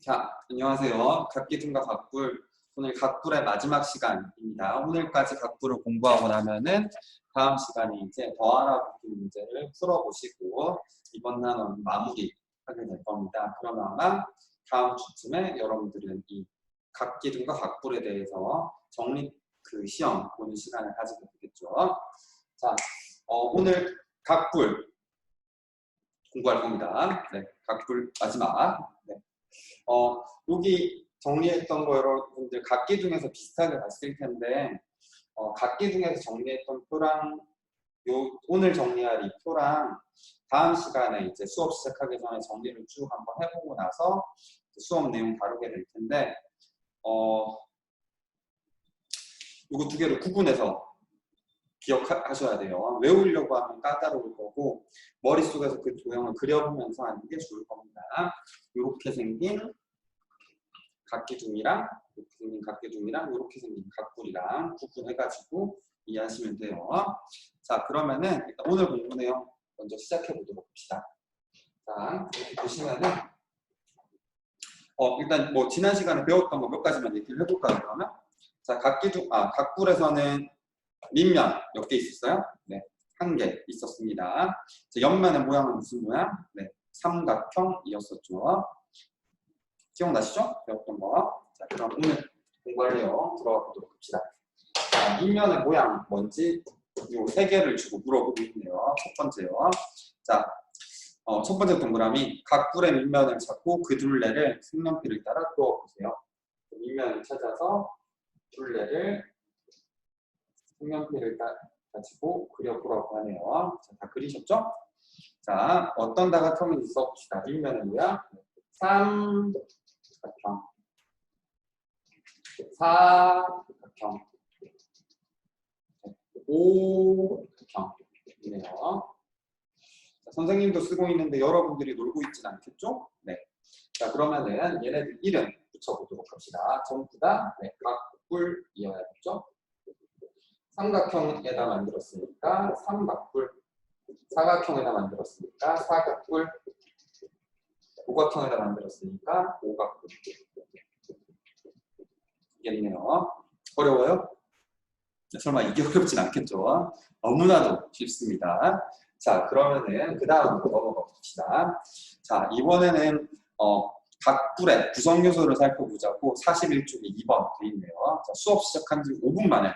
자, 안녕하세요. 각기둥과 각불. 오늘 각불의 마지막 시간입니다. 오늘까지 각불을 공부하고 나면은 다음 시간에 이제 더하나 붓기 문제를 풀어보시고 이번 단원 마무리 하게 될 겁니다. 그러면 아마 다음 주쯤에 여러분들은 이 각기둥과 각불에 대해서 정리 그 시험 보는 시간을 가지게 되겠죠. 자, 어, 오늘 각불 공부할 겁니다. 네, 각불 마지막. 네. 어, 여기 정리했던 거 여러분들 각기 중에서 비슷하게 봤을 텐데 어, 각기 중에서 정리했던 표랑 요, 오늘 정리할 이 표랑 다음 시간에 이제 수업 시작하기 전에 정리를 쭉 한번 해보고 나서 수업 내용 다루게 될 텐데 어, 요거 두 개를 구분해서 기억하셔야 돼요. 외우려고 하면 까다로울 거고 머릿속에서 그 도형을 그려보면서 하는 게 좋을 겁니다. 이렇게 생긴 각기둥이랑 이렇게 생긴 각기둥이랑 이렇게 생긴 각불이랑 구분해가지고 이해하시면 돼요. 자 그러면은 일단 오늘 공부 내용 먼저 시작해 보도록 합시다. 자 이렇게 보시면은 어 일단 뭐 지난 시간에 배웠던 거 몇 가지만 얘기를 해볼까요 그러면? 자 각기둥 아 각불에서는 밑면 몇 개 있었어요? 네, 한 개 있었습니다. 자, 옆면의 모양은 무슨 모양? 네, 삼각형이었었죠. 기억나시죠? 배웠던 거. 자, 그럼 오늘 공부할 내용 들어가 보도록 합시다. 자, 밑면의 모양 뭔지 요 세 개를 주고 물어보고 있네요. 첫 번째요. 자, 어, 첫 번째 동그라미 각불의 밑면을 찾고 그 둘레를 색연필을 따라 그어보세요. 그 밑면을 찾아서 둘레를 색연필을 따, 가지고 그려보라고 하네요. 자, 다 그리셨죠? 자, 어떤 다각형인지 써봅시다. 밑면의 모양 삼각형 사각형 오각형이네요. 선생님도 쓰고 있는데 여러분들이 놀고 있진 않겠죠? 네. 자, 그러면은 얘네들 이름 붙여보도록 합시다. 전부 다 네, 각불이어야겠죠? 삼각형에다 만들었으니까 삼각불 사각형에다 만들었으니까 사각불 오각형에다 만들었으니까 오각불 이겠네요. 어려워요? 설마 이게 어렵진 않겠죠? 너무나도 쉽습니다. 자, 그러면은 그 다음으로 넘어가 봅시다. 자, 이번에는 어, 각불의 구성 요소를 살펴보자고 41쪽에 2번 돼 있네요. 자, 수업 시작한 지 5분 만에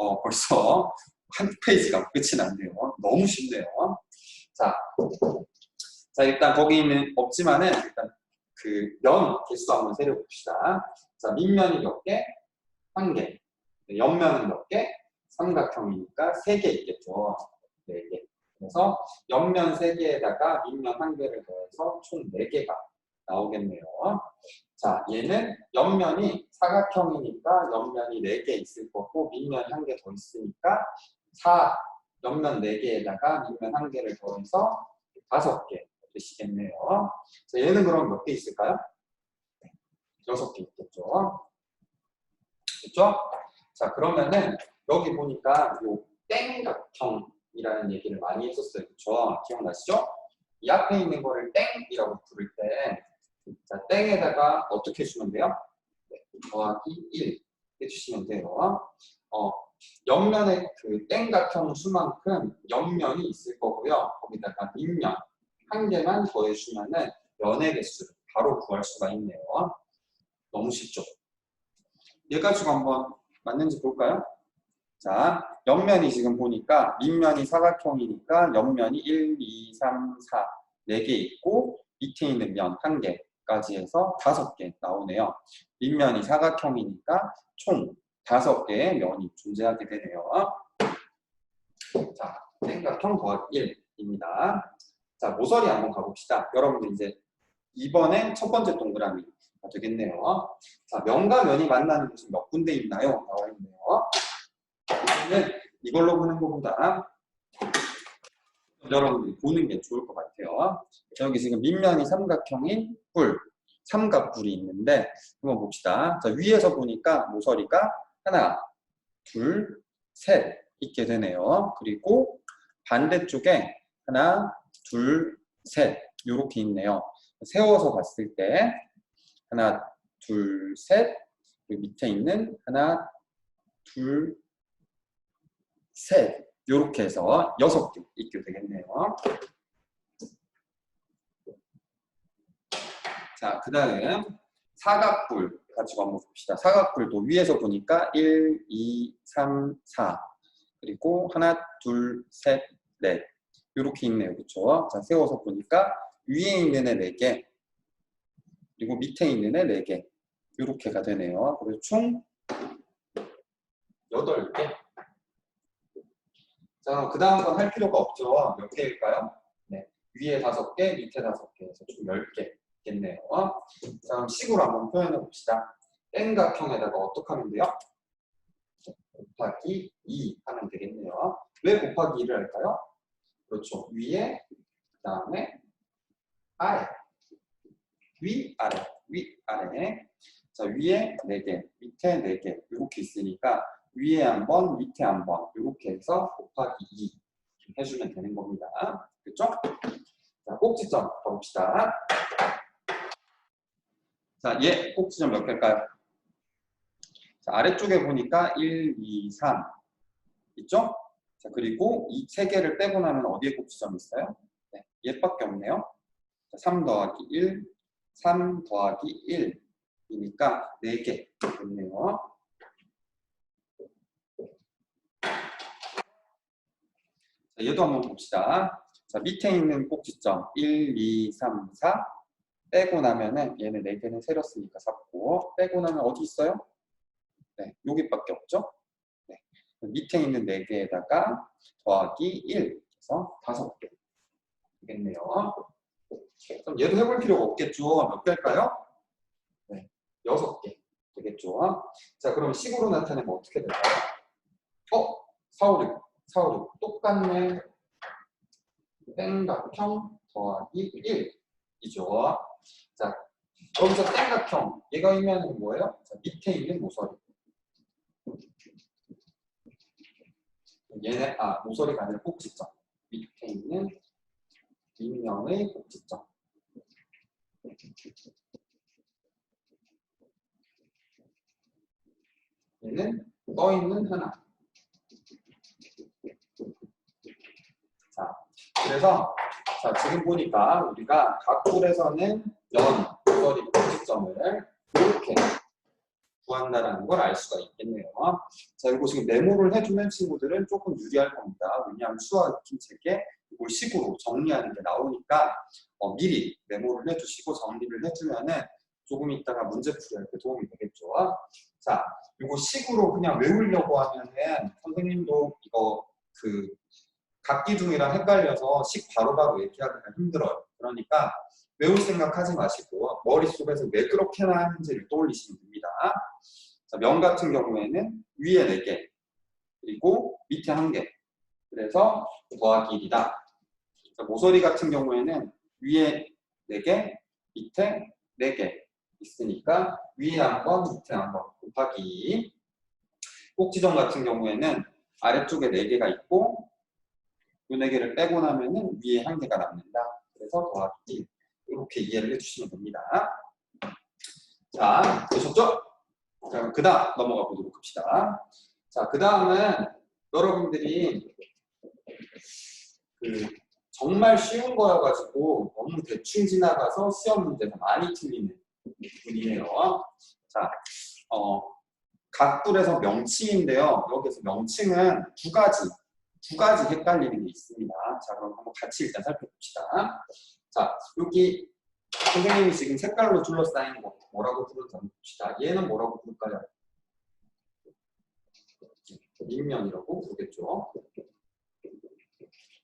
어, 벌써 한 페이지가 끝이 났네요. 너무 쉽네요. 자, 자 일단 거기는 없지만은 일단 그 면 개수 한번 세려봅시다. 자, 밑면이 몇 개? 한 개. 네, 옆면은 몇 개? 삼각형이니까 세 개 있겠죠. 네 개. 그래서 옆면 세 개에다가 밑면 한 개를 더해서 총 네 개가 나오겠네요. 자, 얘는 옆면이 사각형이니까 옆면이 4개 있을 거고 밑면이 한개더 있으니까 4, 옆면 4개에다가 밑면 한 개를 더해서 5개 되시겠네요. 자, 얘는 그럼 몇 개 있을까요? 6개 있겠죠. 그렇죠? 자, 그러면은 여기 보니까 요 땡각형이라는 얘기를 많이 했었어요. 그렇죠? 기억나시죠? 이 앞에 있는 거를 땡이라고 부를 때 자, 땡에다가 어떻게 해주면 돼요? 네, 더하기 1 해주시면 돼요. 어, 옆면에 그 땡각형 수만큼 옆면이 있을 거고요. 거기다가 밑면 한 개만 더해주면은 면의 개수를 바로 구할 수가 있네요. 너무 쉽죠? 얘 가지고 한번 맞는지 볼까요? 자, 옆면이 지금 보니까 밑면이 사각형이니까 옆면이 1, 2, 3, 4 4개 있고 밑에 있는 면 1개 까지 해서 다섯 개 나오네요. 밑면이 사각형이니까 총 다섯 개의 면이 존재하게 되네요. 자, 생각형 더하기 1입니다. 자, 모서리 한번 가봅시다. 여러분들 이제 이번엔 첫 번째 동그라미가 되겠네요. 자, 면과 면이 만나는 곳이 몇 군데 있나요? 나와 있네요. 이걸로 보는 것보다 여러분들이 보는 게 좋을 것 같아요. 여기 지금 밑면이 삼각형인 뿔, 삼각뿔이 있는데 한번 봅시다. 자, 위에서 보니까 모서리가 하나, 둘, 셋 있게 되네요. 그리고 반대쪽에 하나, 둘, 셋 이렇게 있네요. 세워서 봤을 때 하나, 둘, 셋. 그리고 밑에 있는 하나, 둘, 셋. 이렇게 해서 여섯 개 있게 되겠네요. 자, 그 다음 사각뿔 한번 봅시다. 사각뿔도 위에서 보니까 1, 2, 3, 4 그리고 하나, 둘, 셋, 넷 이렇게 있네요. 그렇죠? 자, 세워서 보니까 위에 있는 애 4개 그리고 밑에 있는 애 4개 이렇게가 되네요. 그래서 총 8개 자, 그럼 그 다음 건 할 필요가 없죠. 몇 개일까요? 네. 위에 5개, 밑에 5개 해서 총 10개 있겠네요. 자, 그럼 식으로 한번 표현해 봅시다. N각형에다가 어떻게 하면 돼요? 곱하기 2 하면 되겠네요. 왜 곱하기 2를 할까요? 그렇죠. 위에, 그 다음에 아래. 위, 아래. 위, 아래. 자, 위에 4개, 밑에 4개. 이렇게 있으니까 위에 한 번, 밑에 한 번. 이렇게 해서 곱하기 2 해주면 되는 겁니다. 그렇죠? 자, 꼭지점 가봅시다. 자, 얘 꼭지점 몇 개일까요? 자, 아래쪽에 보니까 1, 2, 3 있죠? 자, 그리고 이 세 개를 빼고 나면 어디에 꼭지점이 있어요? 네, 얘밖에 없네요. 자, 3 더하기 1, 3 더하기 1 이니까 4개 됐네요. 자, 얘도 한번 봅시다. 자, 밑에 있는 꼭지점 1, 2, 3, 4 빼고 나면은 얘는 4개는 세렸으니까 4고 빼고 나면 어디 있어요? 네, 여기밖에 없죠? 네. 밑에 있는 4개에다가 더하기 1 해서 5개 되겠네요. 그럼 얘도 해볼 필요가 없겠죠? 몇 개일까요? 네, 6개 되겠죠? 자, 그럼 식으로 나타내면 어떻게 될까요? 어? 4, 5, 6, 4, 5, 6 똑같네. 땡각형 더하기 1 이죠. 자, 여기서 땡각형 얘가 의미하는 건 뭐예요? 자, 밑에 있는 모서리. 얘네 아 모서리가 아니라 꼭지점. 밑에 있는 뒷면의 꼭지점. 얘는 떠 있는 하나. 자, 그래서 자, 지금 보니까 우리가 각불에서는 연, 모서리, 꼭지점을 이렇게 구한다라는 걸 알 수가 있겠네요. 자, 이거 지금 메모를 해주는 친구들은 조금 유리할 겁니다. 왜냐하면 수학 익힌 책에 이걸 식으로 정리하는 게 나오니까 어, 미리 메모를 해주시고 정리를 해주면은 조금 있다가 문제 풀이할 때 도움이 되겠죠. 자, 이거 식으로 그냥 외우려고 하면은 선생님도 이거 그 각기둥이랑 헷갈려서 식 바로바로 얘기하기가 힘들어요. 그러니까 외울 생각하지 마시고 머릿속에서 왜 그렇게나 하는지를 떠올리시면 됩니다. 자, 면 같은 경우에는 위에 4개 그리고 밑에 1개 그래서 더하기 1이다. 자, 모서리 같은 경우에는 위에 4개 밑에 4개 있으니까 위에 한 번, 밑에 한 번 곱하기 2 꼭지점 같은 경우에는 아래쪽에 4개가 있고 요 4개를 빼고 나면은 위에 1개가 남는다. 그래서 더하기 1 이렇게 이해를 해주시면 됩니다. 자, 되셨죠? 자, 그 다음 넘어가 보도록 합시다. 자, 그 다음은 여러분들이 그 정말 쉬운 거여가지고 너무 대충 지나가서 시험 문제가 많이 틀리는 부분이에요. 자, 어, 각불에서 명칭인데요. 여기서 명칭은 두 가지, 두 가지 헷갈리는 게 있습니다. 자, 그럼 한번 같이 일단 살펴봅시다. 자, 여기 선생님이 지금 색깔로 둘러싸인 거 뭐라고 부르는지 한번 봅시다. 얘는 뭐라고 부를까요? 밑면이라고 부르겠죠.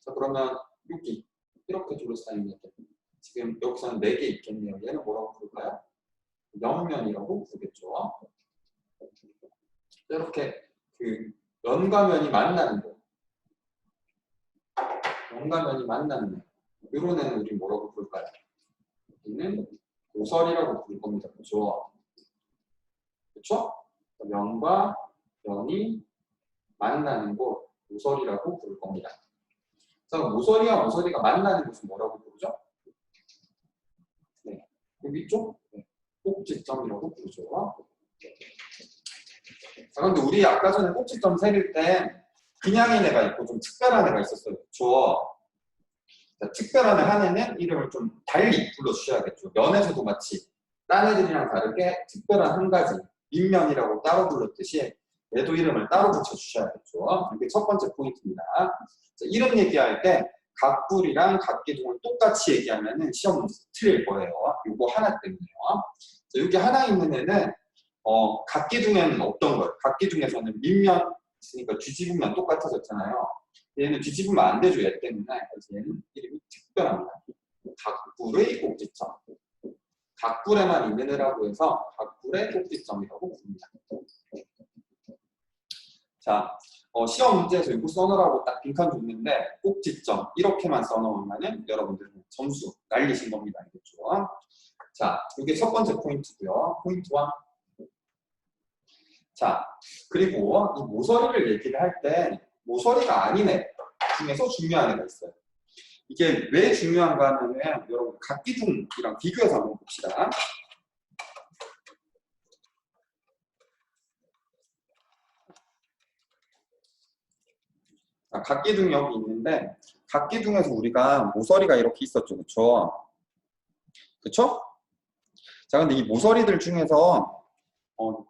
자, 그러면 여기 이렇게 둘러싸인 것들 지금 여기서는 4개 있겠네요. 얘는 뭐라고 부를까요? 옆면이라고 부르겠죠. 이렇게 그 면과 면이 만나는 거 면과 면이 만나는 거 이런 애는 우리 뭐라고 부를까요? 여기는 모서리라고 부를 겁니다. 그렇죠? 그렇죠? 면과 면이 만나는 곳 모서리라고 부를 겁니다. 자, 모서리와 모서리가 만나는 곳은 뭐라고 부르죠? 네. 여기 있죠? 네. 꼭지점이라고 부르죠. 자, 근데 우리 아까 전에 꼭지점 세릴 때 그냥인 애가 있고 좀 특별한 애가 있었어요. 그쵸? 자, 특별한 애한 애는 이름을 좀 달리 불러주셔야겠죠. 면에서도 마치 딴 애들이랑 다르게 특별한 한 가지 민면이라고 따로 불렀듯이 얘도 이름을 따로 붙여주셔야겠죠. 이게 첫 번째 포인트입니다. 자, 이름 얘기할 때 각불이랑 각기둥을 똑같이 얘기하면 시험 문제 틀릴 거예요. 이거 하나 때문에요. 자, 여기 하나 있는 애는 어, 각기둥에는 없던 거예요. 각기둥에서는 밑면 있으니까 뒤집으면 똑같아졌잖아요. 얘는 뒤집으면 안 되죠. 얘 때문에. 그래서 얘는 이름이 특별합니다. 각불의 꼭지점. 각불에만 있는 애라고 해서 각불의 꼭지점이라고 부릅니다. 자, 어, 시험 문제에서 이거 써놓으라고 딱 빈칸 줬는데 꼭지점 이렇게만 써놓으면은 여러분들 점수 날리신 겁니다. 알겠죠? 자, 이게 첫 번째 포인트고요. 포인트 1. 자, 그리고 이 모서리를 얘기를 할 때 모서리가 아닌 애 중에서 중요한 애가 있어요. 이게 왜 중요한가 하면은 여러분 각기둥이랑 비교해서 한번 봅시다. 자, 각기둥이 여기 있는데 각기둥에서 우리가 모서리가 이렇게 있었죠. 그쵸? 그쵸? 자, 근데 이 모서리들 중에서 어,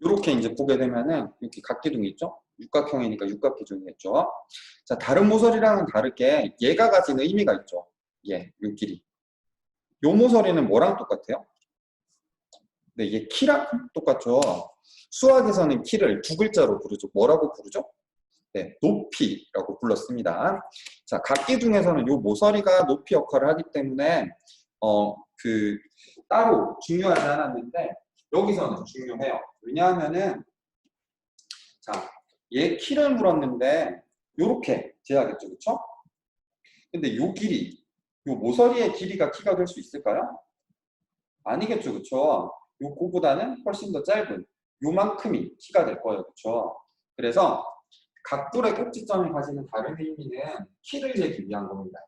이렇게 이제 보게 되면은 이렇게 각기둥이 있죠? 육각형이니까 육각기둥이겠죠? 자, 다른 모서리랑은 다르게 얘가 가진 의미가 있죠. 얘, 요 길이. 요 모서리는 뭐랑 똑같아요? 네, 얘 키랑 똑같죠? 수학에서는 키를 두 글자로 부르죠. 뭐라고 부르죠? 네, 높이라고 불렀습니다. 자, 각기둥에서는 요 모서리가 높이 역할을 하기 때문에 어, 그 따로 중요하지 않았는데 여기서는 중요해요. 왜냐하면은 자, 얘 키를 물었는데 요렇게 재야겠죠, 그렇죠? 근데 요 길이, 요 모서리의 길이가 키가 될 수 있을까요? 아니겠죠, 그렇죠? 요거보다는 훨씬 더 짧은 요만큼이 키가 될 거예요, 그렇죠? 그래서 각불의 꼭지점이 가지는 다른 의미는 키를 재기 위한 겁니다.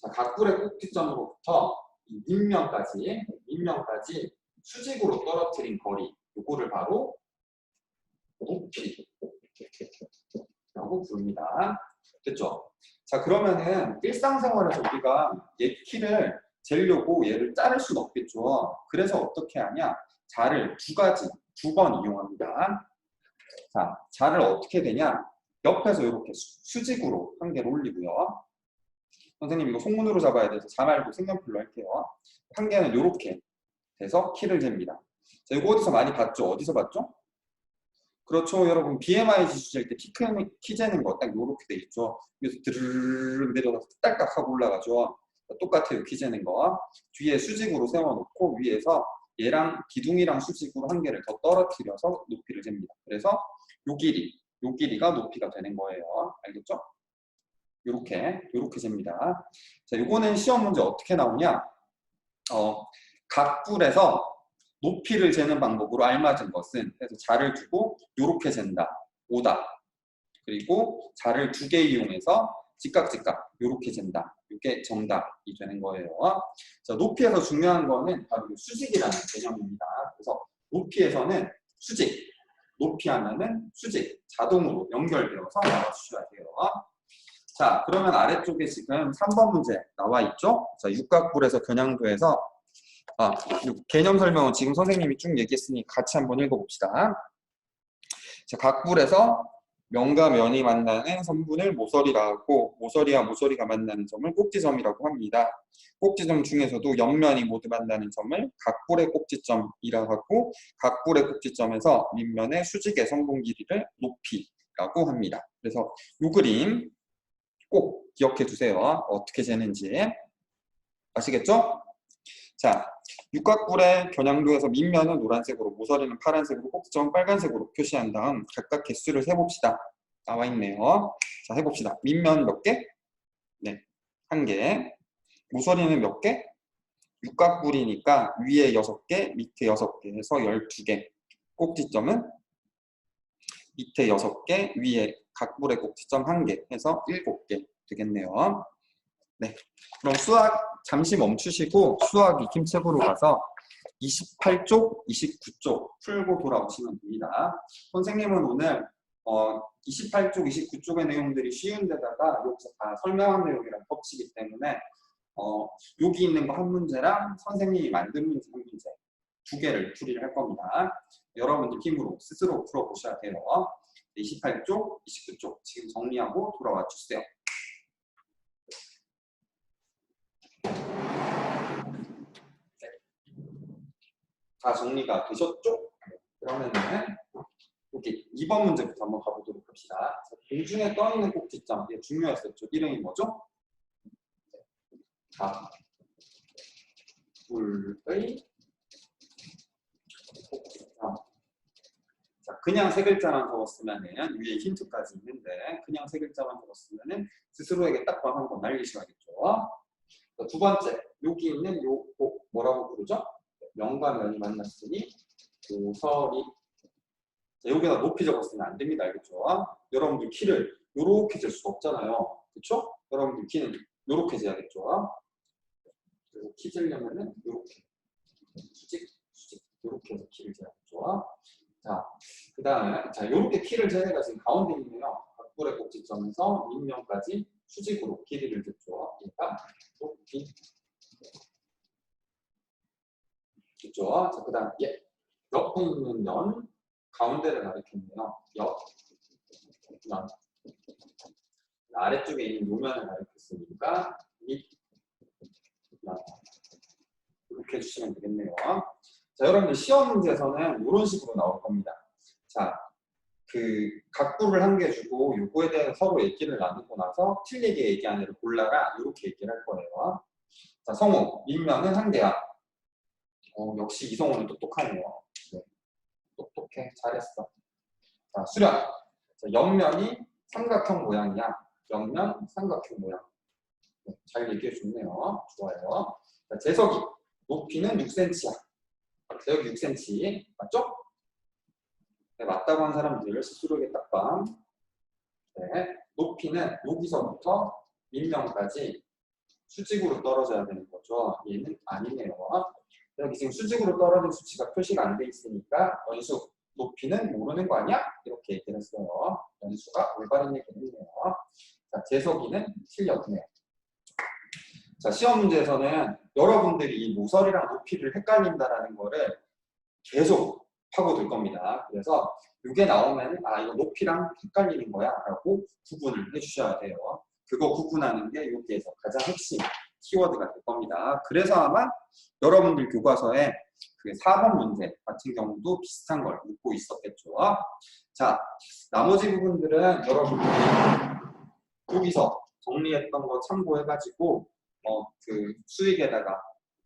자, 각불의 꼭지점으로부터 이 밑면까지, 밑면까지 수직으로 떨어뜨린 거리, 요거를 바로 높이 라고 부릅니다. 됐죠? 자, 그러면은 일상생활에서 우리가 얘 키를 재려고 얘를 자를 수는 없겠죠. 그래서 어떻게 하냐? 자를 두 가지, 두 번 이용합니다. 자, 자를 어떻게 되냐? 옆에서 이렇게 수직으로 한 개를 올리고요. 선생님 이거 송문으로 잡아야 돼서 자 말고 색연필로 할게요. 한 개는 이렇게 돼서 키를 잽니다. 자, 이거 어디서 많이 봤죠? 어디서 봤죠? 그렇죠. 여러분 BMI 지수 잴때 키 재는 거딱 이렇게 돼 있죠. 그래서 드르르 내려가서 딸깍 하고 올라가죠. 똑같아요. 키 재는 거. 뒤에 수직으로 세워놓고 위에서 얘랑 기둥이랑 수직으로 한 개를 더 떨어뜨려서 높이를 잽니다. 그래서 요 길이, 요 길이가 높이가 되는 거예요. 알겠죠? 요렇게, 요렇게 잽니다. 자, 요거는 시험 문제 어떻게 나오냐? 어, 각불에서 높이를 재는 방법으로 알맞은 것은 그래서 자를 두고 요렇게 잰다. 오다. 그리고 자를 두 개 이용해서 직각 직각 요렇게 잰다. 이게 정답이 되는 거예요. 자, 높이에서 중요한 거는 바로 수직이라는 개념입니다. 그래서 높이에서는 수직, 높이 하면은 수직, 자동으로 연결되어서 나와주셔야 돼요. 자, 그러면 아래쪽에 지금 3번 문제 나와 있죠? 자, 육각불에서 겨냥도에서 아, 개념 설명은 지금 선생님이 쭉 얘기했으니 같이 한번 읽어봅시다. 자, 각불에서 면과 면이 만나는 선분을 모서리라 하고 모서리와 모서리가 만나는 점을 꼭지점이라고 합니다. 꼭지점 중에서도 옆면이 모두 만나는 점을 각불의 꼭지점이라 하고 각불의 꼭지점에서 밑면의 수직의 성분 길이를 높이라고 합니다. 그래서 이 그림 꼭 기억해 두세요. 어떻게 재는지 아시겠죠? 자, 육각불의 겨냥도에서 밑면은 노란색으로, 모서리는 파란색으로, 꼭지점 빨간색으로 표시한 다음 각각 개수를 세봅시다. 나와 있네요. 자, 해봅시다. 밑면 몇 개? 네, 한 개. 모서리는 몇 개? 육각불이니까 위에 6개, 밑에 6개 해서 12개. 꼭지점은 밑에 6개, 위에 각불의 꼭지점 1개 해서 7개 되겠네요. 네, 그럼 수학 잠시 멈추시고 수학 익힘책으로 가서 28쪽, 29쪽 풀고 돌아오시면 됩니다. 선생님은 오늘 어, 28쪽, 29쪽의 내용들이 쉬운 데다가 여기서 다 설명한 내용이랑 겹치기 때문에 어, 여기 있는 거 한 문제랑 선생님이 만든 문제 한 문제 두 개를 풀이를 할 겁니다. 여러분 느낌으로 스스로 풀어보셔야 돼요. 28쪽, 29쪽 지금 정리하고 돌아와 주세요. 다 정리가 되셨죠? 그러면은 여기 2번 문제부터 한번 가보도록 합시다. 공중에 떠 있는 꼭지점 이게 중요했었죠. 이름이 뭐죠? 자, 불의 꼭지점. 자, 그냥 세 글자만 적었으면은 위에 힌트까지 있는데 그냥 세 글자만 적었으면은 스스로에게 딱밤 한번 날리셔야겠죠. 자, 두 번째 여기 있는 요꼭 뭐라고 부르죠? 면과 면이 만났으니 고설이 자, 여기다 높이 적었으면 안 됩니다. 알겠죠? 여러분들 키를 요렇게 잴 수가 없잖아요. 그렇죠? 여러분들 키는 요렇게 재야겠죠? 그래서 키 재려면은 요렇게 수직, 수직 요렇게 해서 키를 재야겠죠? 자, 그 다음에 자 요렇게 키를 재내가 지금 가운데 있네요. 각불의 꼭지점에서 밑면까지 수직으로 길이를 줬죠. 그러니까 높이 있죠. 자, 그 다음 예. 있는 면 가운데를 가리켰네요. 옆, 면. 아래쪽에 있는 요면을 가리켰으니까 밑, 면. 이렇게 해주시면 되겠네요. 자, 여러분들 시험 문제에서는 이런 식으로 나올 겁니다. 자, 그 각부를 한 개 주고 요거에 대해서 서로 얘기를 나누고 나서 틀리게 얘기한 애를 골라라 이렇게 얘기를 할 거예요. 자, 성우, 밑면은 한 개야. 어, 역시 이성우는 똑똑하네요. 네. 똑똑해. 잘했어. 자, 수련. 자, 옆면이 삼각형 모양이야. 옆면 삼각형 모양. 네, 잘 얘기해 줬네요. 좋아요. 자, 재석이. 높이는 6cm야. 자, 여기 6cm. 맞죠? 네, 맞다고 한 사람들 스스로에게 딱밤. 네, 높이는 여기서부터 밑면까지 수직으로 떨어져야 되는 거죠. 얘는 아니네요. 여기 지금 수직으로 떨어진 수치가 표시가 안 돼 있으니까 연수 높이는 모르는 거 아니야? 이렇게 얘기를 했어요. 연수가 올바른 얘기를 했네요. 자, 재석이는 틀렸네요. 자, 시험 문제에서는 여러분들이 이 모서리랑 높이를 헷갈린다라는 거를 계속 파고들 겁니다. 그래서 이게 나오면 아 이거 높이랑 헷갈리는 거야 라고 구분을 해주셔야 돼요. 그거 구분하는 게 여기에서 가장 핵심 키워드가 될 겁니다. 그래서 아마 여러분들 교과서에 그 4번 문제 같은 경우도 비슷한 걸 묻고 있었겠죠. 자, 나머지 부분들은 여러분들이 여기서 정리했던 거 참고해가지고 어, 그 수익에다가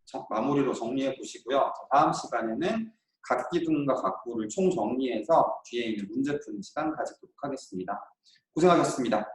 자, 마무리로 정리해 보시고요. 자, 다음 시간에는 각 기둥과 각부를 총 정리해서 뒤에 있는 문제 푸는 시간 가지도록 하겠습니다. 고생하셨습니다.